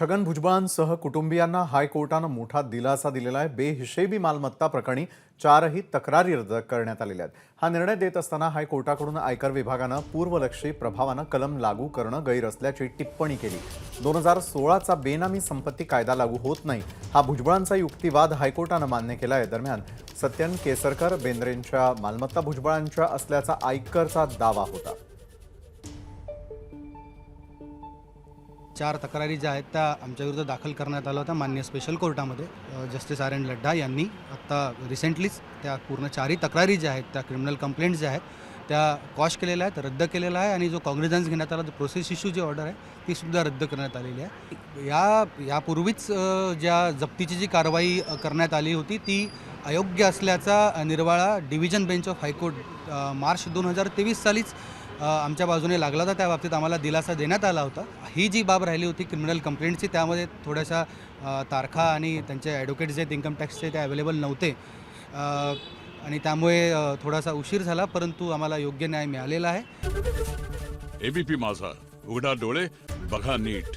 छगन भुजबळांसह कुटुंबियांना हायकोर्टानं मोठा दिलासा दिलेला आहे. बेहिशेबी मालमत्ता प्रकरणी चारही तक्रारी रद्द करण्यात आलेल्या आहेत. हा निर्णय देत असताना हायकोर्टाकडून आयकर विभागानं पूर्वलक्षी प्रभावानं कलम लागू करणं गैर असल्याची टिप्पणी केली. दोन हजार सोळाचा बेनामी संपत्ती कायदा लागू होत नाही. हा भुजबळांचा युक्तिवाद हायकोर्टानं मान्य केला आहे. दरम्यान सत्यन केसरकर बेंद्रेंच्या मालमत्ता भुजबळांच्या असल्याचा आयकरचा दावा होता. चार तक्रारी ज्या आहेत त्या आमच्याविरुद्ध दाखल करण्यात आल्या होत्या मान्य स्पेशल कोर्टामध्ये. जस्टिस आर एन लड्डा यांनी आत्ता रिसेंटलीच त्या पूर्ण चारही तक्रारी ज्या आहेत त्या क्रिमिनल कंप्लेंट ज्या आहेत त्या कॉश केलेल्या आहेत रद्द केलेला आहे आणि जो कॉग्निझन्स घेण्यात आला प्रोसेस इश्यू जी ऑर्डर आहे ती सुद्धा रद्द करण्यात आलेली आहे. या यापूर्वीच ज्या जप्तीची जी कारवाई करण्यात आली होती ती अयोग्य असल्याचा निर्वाळा division bench of high court March दोन हजार तेवीस सालीच आमच्या बाजूने लागला होता त्या बाबतीत आम्हाला दिलासा देण्यात आला होता. ही जी बाब राहिली होती क्रिमिनल कंप्लेंटची त्यामध्ये थोड्याशा तारखा आणि त्यांचे ॲडव्होकेट्स जे आहेत इन्कम टॅक्सचे ते अवेलेबल नव्हते. आणि त्यामुळे थोडासा उशीर झाला परंतु आम्हाला योग्य न्याय मिळालेला आहे. एबीपी माझा. उघडा डोळे बघा नीट.